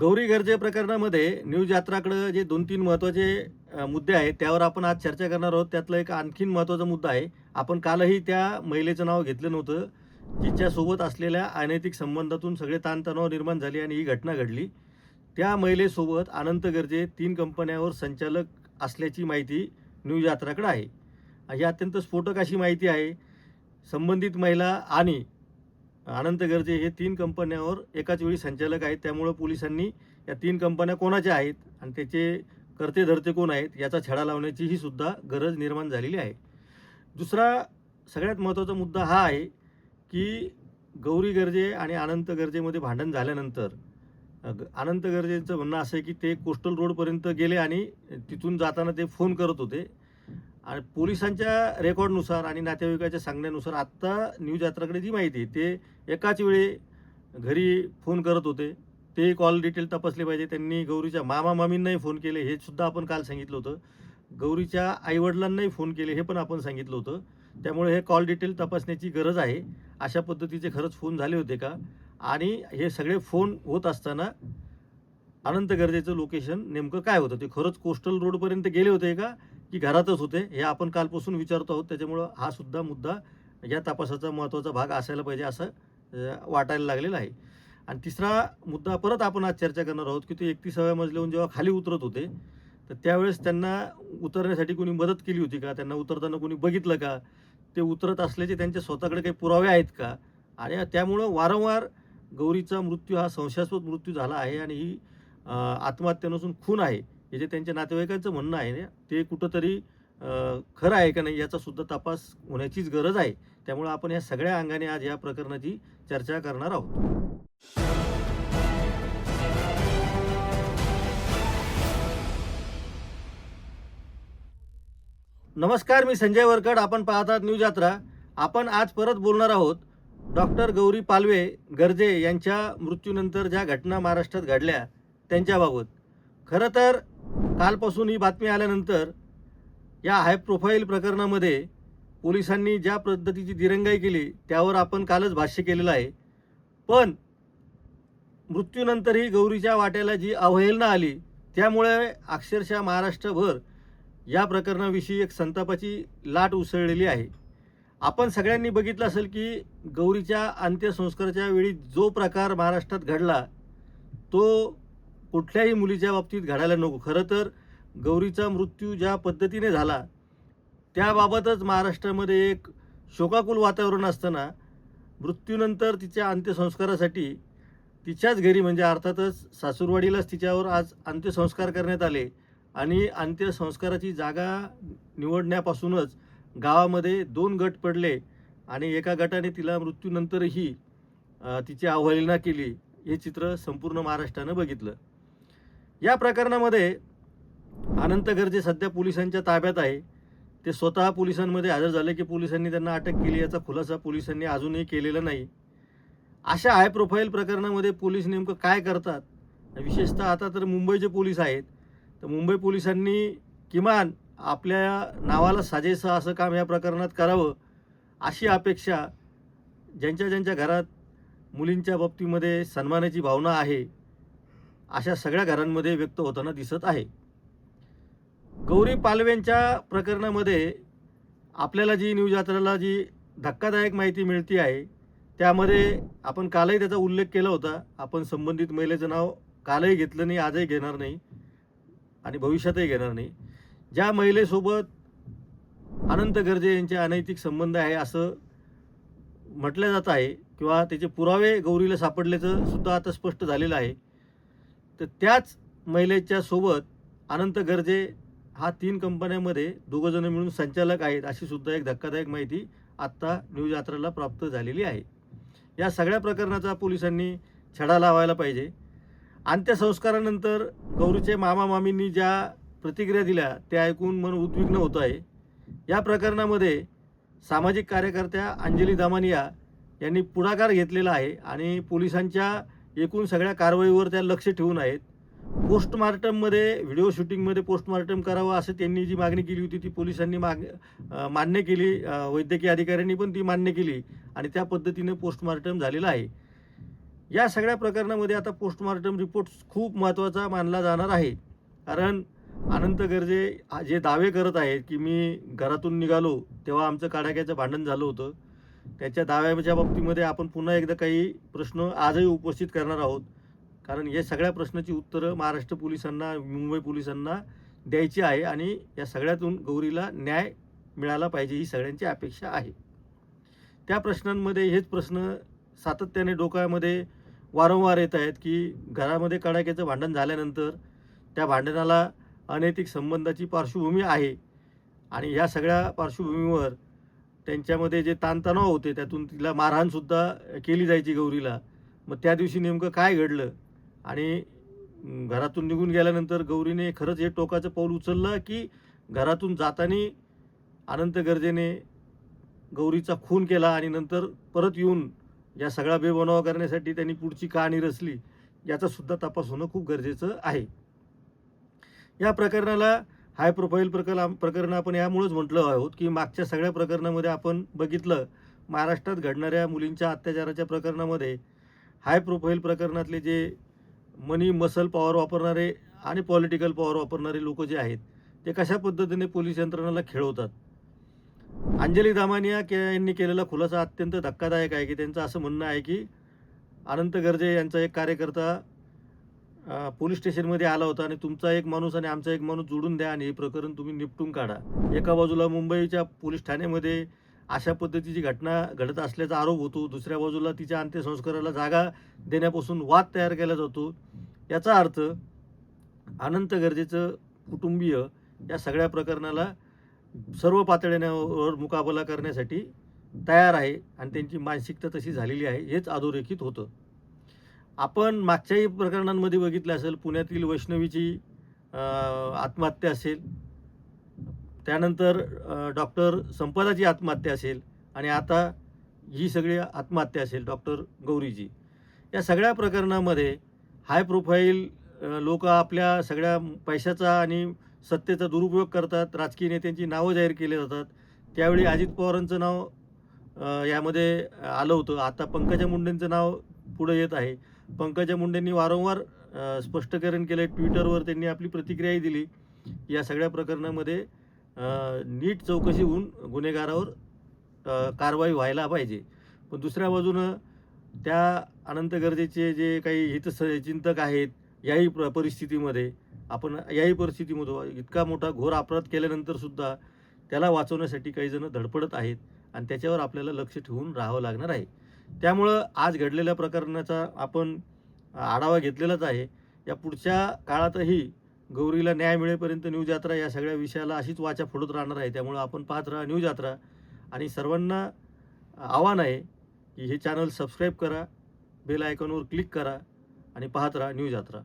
गौरी गर्जे प्रकरणामध्ये न्यूज यात्राकडे जे दोन तीन महत्त्वाचे मुद्दे आहेत त्यावर आपण आज चर्चा करणार आहोत. त्यातलं एक आणखीन महत्त्वाचा मुद्दा आहे. आपण कालही त्या महिलेचं नाव घेतलं नव्हतं जिच्यासोबत असलेल्या अनैतिक संबंधातून सगळे ताणतणाव निर्माण झाले आणि ही घटना घडली. त्या महिलेसोबत अनंत गर्जे तीन कंपन्यावर संचालक असल्याची माहिती न्यूज यात्राकडं आहे. ही अत्यंत स्फोटक अशी माहिती आहे. संबंधित महिला आणि अनंत गर्जे हे तीन कंपन्यावर एकाच वेळी संचालक आहेत. त्यामुळं पोलिसांनी या तीन कंपन्या कोणाच्या आहेत आणि त्याचे करते धरते कोण आहेत याचा छडा लावण्याची ही सुद्धा गरज निर्माण झालेली आहे. दुसरा सगळ्यात महत्त्वाचा मुद्दा हा आहे की गौरी गर्जे आणि अनंत गर्जेमध्ये भांडण झाल्यानंतर ग- अनंत गर्जेचं म्हणणं असं आहे की ते कोस्टल रोडपर्यंत गेले आणि तिथून जाताना ते फोन करत होते. आणि पोलिसांच्या रेकॉर्डनुसार आणि नातेवाईकाच्या सांगण्यानुसार आत्ता न्यूज यात्राकडे जी माहिती आहे ते एकाच वेळी घरी फोन करत होते. ते कॉल डिटेल तपासले पाहिजे. त्यांनी गौरीच्या मामा मामींनाही फोन केले. हे सुद्धा आपण काल सांगितलं होतं. गौरीच्या आईवडिलांनाही फोन केले हे पण आपण सांगितलं होतं. त्यामुळे हे कॉल डिटेल तपासण्याची गरज आहे. अशा पद्धतीचे खरंच फोन झाले होते का? आणि हे सगळे फोन होत असताना अनंत गरजेचं लोकेशन नेमकं काय होतं? ते खरंच कोस्टल रोडपर्यंत गेले होते का? की घरातच होते हे आपण कालपासून विचारतो आहोत. त्याच्यामुळं हा सुद्धा मुद्दा या तपासाचा महत्त्वाचा भाग असायला पाहिजे असं वाटायला लागलेलं आहे. आणि तिसरा मुद्दा परत आपण आज चर्चा करणार आहोत की ते एकतीसाव्या मजल्याहून जेव्हा खाली उतरत होते तर त्यावेळेस त्यांना उतरण्यासाठी कोणी मदत केली होती का? त्यांना उतरताना कोणी बघितलं का? ते उतरत असल्याचे त्यांच्या स्वतःकडे काही पुरावे आहेत का? आणि त्यामुळं वारंवार गौरीचा मृत्यू हा संशयास्पद मृत्यू झाला आहे आणि ही आत्महत्या नसून खून आहे. हे जे त्यांच्या नातेवाईकांचं म्हणणं आहे ते कुठंतरी खरं आहे का नाही याचा सुद्धा तपास होण्याचीच गरज आहे. त्यामुळे आपण या सगळ्या अंगाने आज या प्रकरणाची चर्चा करणार आहोत. नमस्कार मी संजय वरकड. आपण पाहतात न्यूज यात्रा. आपण आज परत बोलणार आहोत डॉक्टर गौरी पालवे गर्जे यांच्या मृत्यूनंतर ज्या घटना महाराष्ट्रात घडल्या त्यांच्याबाबत. खरं तर कालपासून ही बातमी आल्यानंतर या हाय प्रोफाईल प्रकरणामध्ये पोलिसांनी ज्या पद्धतीची दिरंगाई केली त्यावर आपण कालच भाष्य केलेलं आहे. पण मृत्यूनंतरही गौरीच्या वाट्याला जी अवहेलना आली त्यामुळे अक्षरशः महाराष्ट्रभर या प्रकरणाविषयी एक संतापाची लाट उसळलेली आहे. आपण सगळ्यांनी बघितलं असेल की गौरीच्या अंत्यसंस्काराच्या वेळी जो प्रकार महाराष्ट्रात घडला तो कुठल्याही मुलीच्या बाबतीत घडायला नको. खरं तर गौरीचा मृत्यू ज्या पद्धतीने झाला त्याबाबतच महाराष्ट्रामध्ये एक शोकाकुल वातावरण असताना मृत्यूनंतर तिच्या अंत्यसंस्कारासाठी तिच्याच घरी म्हणजे अर्थातच सासूरवाडीलाच तिच्यावर आज अंत्यसंस्कार करण्यात आले आणि अंत्यसंस्काराची जागा निवडण्यापासूनच गावामध्ये दोन गट पडले आणि एका गटाने तिला मृत्यूनंतरही तिची अवहेलना केली हे चित्र संपूर्ण महाराष्ट्रानं बघितलं. या प्रकरणामध्ये अनंत गर्जे सध्या पोलिसांच्या ताब्यात आहे. ते स्वतः पोलिसांमध्ये हजर झाले की पोलिसांनी त्यांना अटक केली याचा खुलासा पोलिसांनी अजूनही केलेला नाही. अशा हाय प्रोफाईल प्रकरणामध्ये पोलीस नेमकं काय करतात? विशेषतः आता तर मुंबईचे पोलीस आहेत. तर मुंबई पोलिसांनी किमान आपल्या नावाला साजेसं असं काम या प्रकरणात करावं अशी अपेक्षा ज्यांच्या ज्यांच्या घरात मुलींच्या बाबतीमध्ये सन्मानाची भावना आहे अशा सगळ्या घरांमध्ये व्यक्त होताना दिसत आहे. गौरी पालव्यांच्या प्रकरणामध्ये आपल्याला जी न्यूज यात्राला जी धक्कादायक माहिती मिळती आहे त्यामध्ये आपण कालही त्याचा उल्लेख केला होता. आपण संबंधित महिलेचं नाव कालही घेतलं नाही आजही घेणार नाही आणि भविष्यातही घेणार नाही. ज्या महिलेसोबत अनंत गर्जे यांचे अनैतिक संबंध आहे असं म्हटलं जात आहे किंवा त्याचे पुरावे गौरीला सापडल्याचं सुद्धा आता स्पष्ट झालेलं आहे. तर त्याच महिलेच्या सोबत अनंत गर्जे हा तीन कंपन्यांमध्ये दोघंजणं मिळून संचालक आहेत अशी सुद्धा एक धक्कादायक माहिती आत्ता न्यूज यात्राला प्राप्त झालेली आहे. या सगळ्या प्रकरणाचा पोलिसांनी छडा लावायला पाहिजे. अंत्यसंस्कारानंतर गौरीचे मामा मामींनी ज्या प्रतिक्रिया दिल्या त्या ऐकून मन उद्विग्न होतं आहे. या प्रकरणामध्ये सामाजिक कार्यकर्त्या अंजली दामानिया यांनी पुढाकार घेतलेला आहे आणि पोलिसांच्या एकूण सगळ्या कारवाईवर त्या लक्ष ठेवून आहेत. पोस्टमार्टममध्ये व्हिडिओ शूटिंगमध्ये पोस्टमार्टम करावं असं त्यांनी जी मागणी केली होती ती पोलिसांनी माग मान्य केली. वैद्यकीय अधिकाऱ्यांनी पण ती मान्य केली आणि त्या पद्धतीने पोस्टमार्टम झालेलं आहे. या सगळ्या प्रकरणामध्ये आता पोस्टमार्टम रिपोर्ट खूप महत्त्वाचा मानला जाणार आहे. कारण अनंत गर्जे जे दावे करत आहेत की मी घरातून निघालो तेव्हा आमचं काडाक्याचं भांडण झालं होतं. त्याच्या दाव्याच्या बाबतीमध्ये आपण पुन्हा एकदा काही प्रश्न आजही उपस्थित करणार आहोत. कारण या सगळ्या प्रश्नाची उत्तरं महाराष्ट्र पोलिसांना मुंबई पोलिसांना द्यायची आहे आणि या सगळ्यातून गौरीला न्याय मिळाला पाहिजे ही सगळ्यांची अपेक्षा आहे. त्या प्रश्नांमध्ये हेच प्रश्न सातत्याने डोक्यामध्ये वारंवार येत आहेत की घरामध्ये कडाक्याचं भांडण झाल्यानंतर त्या भांडणाला अनैतिक संबंधाची पार्श्वभूमी आहे आणि या सगळ्या पार्श्वभूमीवर त्यांच्यामध्ये जे ताणतणाव होते त्यातून तिला मारहाणसुद्धा केली जायची गौरीला. मग त्या दिवशी नेमकं काय घडलं? आणि घरातून निघून गेल्यानंतर गौरीने खरंच हे टोकाचं पाऊल उचललं की घरातून जाताना अनंत गर्जेने गौरीचा खून केला आणि नंतर परत येऊन या सगळा बेबनाव करण्यासाठी त्यांनी पुढची कहाणी रचली. याचासुद्धा तपास होणं खूप गरजेचं आहे. या प्रकरणाला हाय प्रोफाईल प्रकरण प्रकरण आपण यामुळेच म्हटलं आहोत की मागच्या सगळ्या प्रकरणामध्ये आपण बघितलं महाराष्ट्रात घडणाऱ्या मुलींच्या अत्याचाराच्या प्रकरणामध्ये हाय प्रोफाईल प्रकरणातले जे मनी मसल पॉवर वापरणारे आणि पॉलिटिकल पॉवर वापरणारे लोक जे आहेत ते कशा पद्धतीने पोलीस यंत्रणाला खेळवतात? अंजली दामानिया के यांनी केलेला खुलासा अत्यंत धक्कादायक आहे की त्यांचं असं म्हणणं आहे की अनंत गर्जे यांचा एक कार्यकर्ता पोलीस स्टेशनमध्ये आला होता आणि तुमचा एक माणूस आणि आमचा एक माणूस जोडून द्या आणि हे प्रकरण तुम्ही निपटून काढा. एका बाजूला मुंबईच्या पोलीस ठाण्यामध्ये अशा पद्धतीची घटना घडत असल्याचा आरोप होतो. दुसऱ्या बाजूला तिच्या अंत्यसंस्काराला जागा देण्यापासून वाद तयार केला जातो. याचा अर्थ अनंत गरजेचं कुटुंबीय या सगळ्या प्रकरणाला सर्व पातळ्यांवर मुकाबला करण्यासाठी तयार आहे आणि त्यांची मानसिकता तशी झालेली आहे हेच अधोरेखित होतं. आपण मागच्याही प्रकरणांमध्ये बघितलं असेल पुण्यातील वैष्णवीची आत्महत्या असेल त्यानंतर डॉक्टर संपदाची आत्महत्या असेल आणि आता ही सगळी आत्महत्या असेल डॉक्टर गौरीची या सगळ्या प्रकरणामध्ये हाय प्रोफाईल लोक आपल्या सगळ्या पैशाचा आणि सत्तेचा दुरुपयोग करतात राजकीय नेत्यांची नावं जाहीर केली जातात. त्यावेळी अजित पवारांचं नाव यामध्ये आलं होतं. आता पंकजा मुंडेंचं नाव पुढं येत आहे. पंकजा मुंडेंनी वारंवार स्पष्टीकरण केलं ट्विटरवर त्यांनी आपली प्रतिक्रियाही दिली. या सगळ्या प्रकरणामध्ये नीट चौकशी होऊन गुन्हेगारावर कारवाई व्हायला पाहिजे. पण दुसऱ्या बाजूनं त्या अनंत गरजेचे जे काही हितस चिंतक आहेत याही प्र परिस्थितीमध्ये आपण याही परिस्थितीमधून इतका मोठा घोर अपराध केल्यानंतरसुद्धा त्याला वाचवण्यासाठी काहीजणं धडपडत आहेत आणि त्याच्यावर आपल्याला लक्ष ठेवून राहावं लागणार आहे. त्यामुळं आज घडलेल्या प्रकरणाचा आपण आढावा घेतलेलाच आहे. या पुढच्या काळातही गौरीला न्याय मिळेपर्यंत न्यूज यात्रा या सगळ्या विषयाला अशीच वाचा फोडत राहणार आहे. त्यामुळं आपण पाहत राहा न्यूज यात्रा. आणि सर्वांना आव्हान आहे की हे चॅनल सबस्क्राईब करा बेल आयकॉनवर क्लिक करा आणि पाहत राहा न्यूज यात्रा.